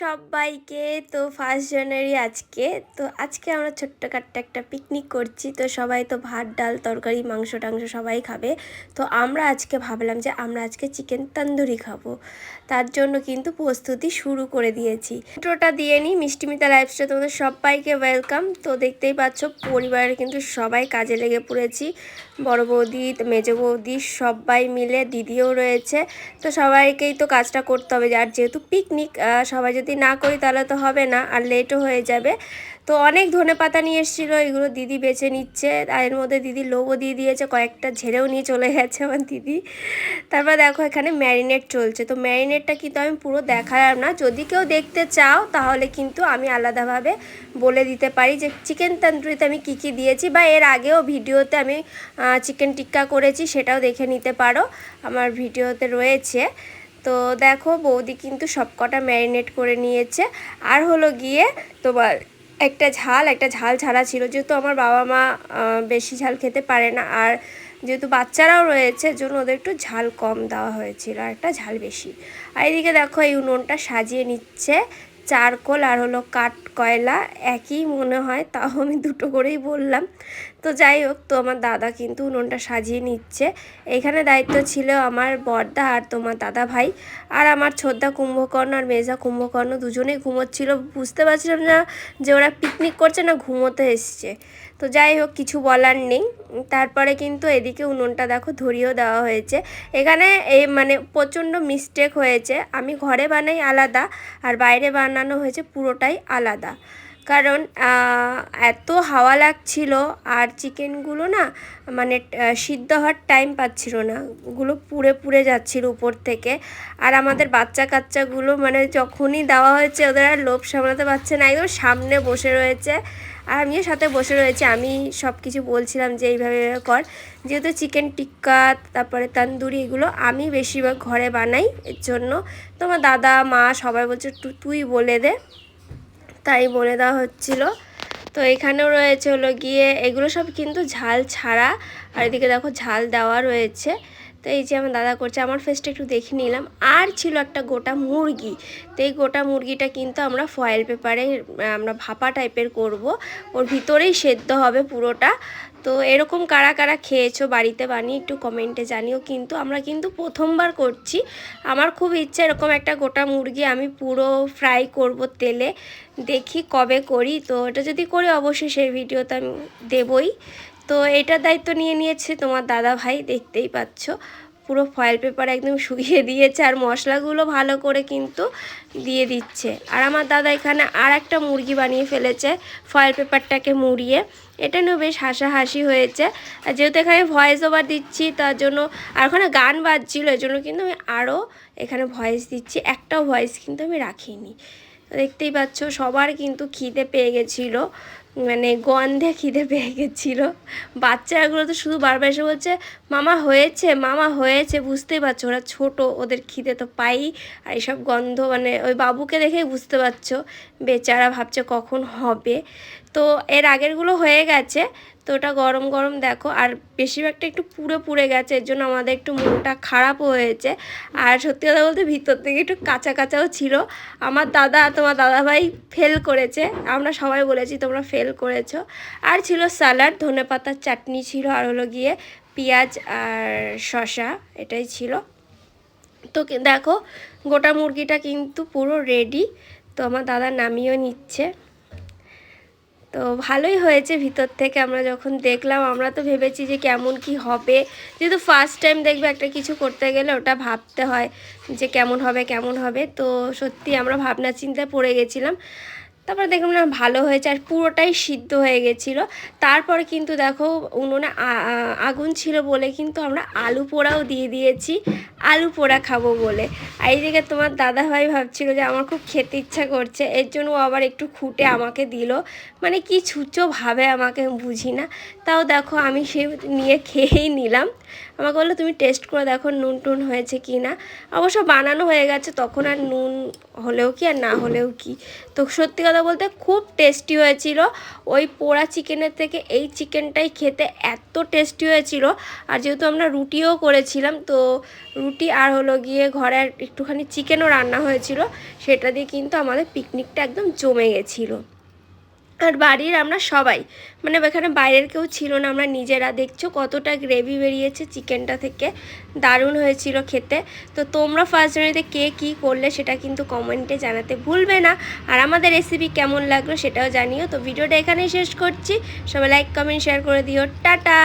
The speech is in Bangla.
সবাইকে। তো ফার্স্ট জানুয়ারি আজকে। তো আজকে আমরা ছোট্টখাট্ট একটা পিকনিক করছি। তো সবাই তো ভাত, ডাল, তরকারি, মাংস টাংস সবাই খাবে। তো আমরা আজকে ভাবলাম যে আমরা আজকে চিকেন তন্দুরি খাব। তার জন্য কিন্তু প্রস্তুতি শুরু করে দিয়েছি। ইন্ট্রোটা দিয়ে নিই। মিষ্টিমিতা লাইফস্টাইল তোমাদের সবাইকে ওয়েলকাম তো দেখতেই পাচ্ছ, পরিবারের কিন্তু সবাই কাজে লেগে পড়েছি। বড় বৌদি, মেজ বৌদি সবাই মিলে, দিদিও রয়েছে। তো সবাইকেই তো কাজটা করতে হবে। আর যেহেতু পিকনিক সবাই যদি না করি তাহলে তো হবে না, আর লেটও হয়ে যাবে। তো অনেক ধনে পাতা নিয়ে এসেছিল, এগুলো দিদি বেছে নিচ্ছে। আর এর মধ্যে দিদি লোবও দিয়ে দিয়েছে, কয়েকটা ঝেড়েও নিয়ে চলে গেছে আমার দিদি। তারপর দেখো এখানে ম্যারিনেট চলছে। তো ম্যারিনেটটা কিন্তু আমি পুরো দেখালাম না। যদি কেউ দেখতে চাও, তাহলে কিন্তু আমি আলাদাভাবে বলে দিতে পারি যে চিকেন তন্দুরিতে আমি কী কী দিয়েছি, বা এর আগেও ভিডিওতে আমি চিকেন টিক্কা করেছি, সেটাও দেখে নিতে পারো। আমার ভিডিওতে রয়েছে। তো দেখো বৌদি কিন্তু সবকটা ম্যারিনেট করে নিয়েছে। আর হলো গিয়ে তোমার একটা ঝাল একটা ঝাল ছাড়া ছিল। যেহেতু আমার বাবা মা বেশি ঝাল খেতে পারে না। আর যেহেতু বাচ্চারাও রয়েছে, জন্য ওদের একটু ঝাল কম দেওয়া হয়েছিল। আর একটা ঝাল বেশি। আর এদিকে দেখো এই উনুনটা সাজিয়ে নিচ্ছে। চারকোল আর হলো কাঠ কয়লা, একই মনে হয়, তাও আমি দুটো করেই বললাম। তো যাই হোক, তো আমার দাদা কিন্তু উনুনটা সাজিয়ে নিচ্ছে। এখানে দায়িত্ব ছিল আমার বর্দা আর তোমার দাদা ভাই। আর আমার ছোদ্দা কুম্ভকর্ণ আর মেজা কুম্ভকর্ণ দুজনেই ঘুমোচ্ছিল। বুঝতে পারছিলাম না যে ওরা পিকনিক করছে না ঘুমোতে এসছে। তো যাই হোক, কিছু বলার নেই। তারপরে কিন্তু এদিকে উনুনটা দেখো ধরিয়েও দেওয়া হয়েছে। এখানে এই মানে প্রচণ্ড মিস্টেক হয়েছে। আমি ঘরে বানাই আলাদা আর বাইরে বানানো হয়েছে পুরোটাই আলাদা। কারণ এত হাওয়া লাগছিল আর চিকেনগুলো না মানে সিদ্ধ হওয়ার টাইম পাচ্ছিল না। ওগুলো পুড়ে পুড়ে যাচ্ছিল উপর থেকে। আর আমাদের বাচ্চা কাচ্চাগুলো মানে যখনই দেওয়া হয়েছে, ওদের আর লোভ সামলাতে পারছে না। একদম সামনে বসে রয়েছে। আর আমিও সাথে বসে রয়েছি, আমি সব কিছু বলছিলাম যে এইভাবে কর। যেহেতু চিকেন টিক্কা তারপরে তান্দুরি এগুলো আমি বেশিরভাগ ঘরে বানাই, এর জন্য তোমার দাদা, মা সবাই বলছে তুই বলে দে। তাই বলে দেওয়া হচ্ছিল। তো এখানেও রয়েছে হলো গিয়ে, এগুলো সব কিন্তু ঝাল ছাড়া। আর এদিকে দেখো ঝাল দেওয়া রয়েছে। তো এই যে আমার দাদা করছে, আমার ফেসটা একটু দেখে নিলাম। আর ছিল একটা গোটা মুরগি। তো এই গোটা মুরগিটা কিন্তু আমরা ফয়েল পেপারে আমরা ভাপা টাইপের করব। ওর ভিতরেই সেদ্ধ হবে পুরোটা। তো এরকম কারা কারা খেয়েছো, বাড়িতে বানিয়ে একটু কমেন্টে জানিও। কিন্তু আমরা কিন্তু প্রথমবার করছি। আমার খুব ইচ্ছা এরকম একটা গোটা মুরগি আমি পুরো ফ্রাই করব তেলে। দেখি কবে করি। তো এটা যদি করি, অবশ্যই সেই ভিডিওতে আমি দেবই। তো এটার দায়িত্ব নিয়ে নিয়েছে তোমার দাদা ভাই, দেখতেই পাচ্ছ। পুরো ফয়েল পেপার একদম শুকিয়ে দিয়েছে আর মশলাগুলো ভালো করে কিন্তু দিয়ে দিচ্ছে। আর আমার দাদা এখানে আর একটা মুরগি বানিয়ে ফেলেছে ফয়েল পেপারটাকে মুড়িয়ে। এটা নিয়েও বেশ হাসাহাসি হয়েছে। আর যেহেতু এখানে ভয়েস ওভার দিচ্ছি, তার জন্য আর ওখানে গান বাজছিল, এর জন্য কিন্তু আমি আরও এখানে ভয়েস দিচ্ছি। একটাও ভয়েস কিন্তু আমি রাখিনি। দেখতেই পাচ্ছ, সবার কিন্তু খিদে পেয়ে গেছিল। মানে গন্ধে খিদে পেয়ে গেছিল। বাচ্চাগুলো তো শুধু বারবার এসে বলছে, মামা হয়েছে মামা হয়েছে। বুঝতেই পারছ, ওরা ছোট, ওদের খিদে তো পাই। আর এইসব গন্ধ মানে ওই বাবুকে দেখেই বুঝতে পারছ, বেচারা ভাবছে কখন হবে। তো এর আগেরগুলো হয়ে গেছে তো ওটা গরম গরম দেখো, আর বেশিরভাগটা একটু পুড়ে পুড়ে গেছে, এর জন্য আমাদের একটু মনটা খারাপও হয়েছে। আর সত্যি কথা বলতে ভিতর থেকে একটু কাঁচা কাঁচাও ছিল। আমার দাদা, তোমার দাদাভাই ফেল করেছে। আমরা সবাই বলেছি তোমরা ফেল করেছ। আর ছিল স্যালাড ধনে পাতার চাটনি ছিল, আর হলো গিয়ে পেঁয়াজ আর শশা এটাই ছিল। তো দেখো, গোটা মুরগিটা কিন্তু পুরো রেডি তো আমার দাদা নামিয়েও নিচ্ছে। তো ভালোই হয়েছে ভিতর থেকে। আমরা যখন দেখলাম, আমরা তো ভেবেছি যে কেমন কি হবে। যেহেতু ফার্স্ট টাইম দেখবে একটা কিছু করতে গেলে ওটা ভাবতে হয় যে কেমন হবে কেমন হবে। তো সত্যি আমরা ভাবনা চিন্তায় পড়ে গেছিলাম। তারপরে দেখলাম না ভালো হয়েছে আর পুরোটাই সিদ্ধ হয়ে গেছিল। তারপরে কিন্তু দেখো উনুনে আগুন ছিল বলে কিন্তু আমরা আলু পোড়াও দিয়ে দিয়েছি। আলু পোড়া খাব বলে। আর এইদিকে তোমার দাদা ভাই ভাবছিল যে আমার খুব খেতে ইচ্ছা করছে, এর জন্য ও আবার একটু খুঁটে আমাকে দিল। মানে কি ছুচো ভাবে আমাকে বুঝি না। তাও দেখো আমি সে নিয়ে খেয়েই নিলাম। আমাকে বলল, তুমি টেস্ট করে দেখো নুন টুন হয়েছে কি না? অবশ্য বানানো হয়ে গেছে, তখন আর নুন হলেও কি আর না হলেও কি। তো সত্যি কথা বলতে খুব টেস্টি হয়েছিল। ওই পোড়া চিকেনের থেকে এই চিকেনটাই খেতে এত টেস্টি হয়েছিল। আর যেহেতু আমরা রুটিও করেছিলাম, তো রুটি আর হলো গিয়ে ঘরে একটুখানি চিকেনও রান্না হয়েছিল, সেটা দিয়ে কিন্তু আমাদের পিকনিকটা একদম জমে গেছিল। আর বাড়ির আমরা সবাই। মানে এখানে বাইরের কেউ ছিল না, আমরা নিজেরা। দেখছ কতটা গ্রেভি বেরিয়েছে চিকেনটা থেকে। দারুণ হয়েছিল খেতে। তো তোমরা ফার্স্ট জানুয়ারিতে কে কি করলে সেটা কিন্তু কমেন্টে জানাতে ভুলবে না। আর আমাদের রেসিপি কেমন লাগল সেটাও জানিও। তো ভিডিওটা এখানেই শেষ করছি। সবাই লাইক কমেন্ট শেয়ার করে দিও। টাটা!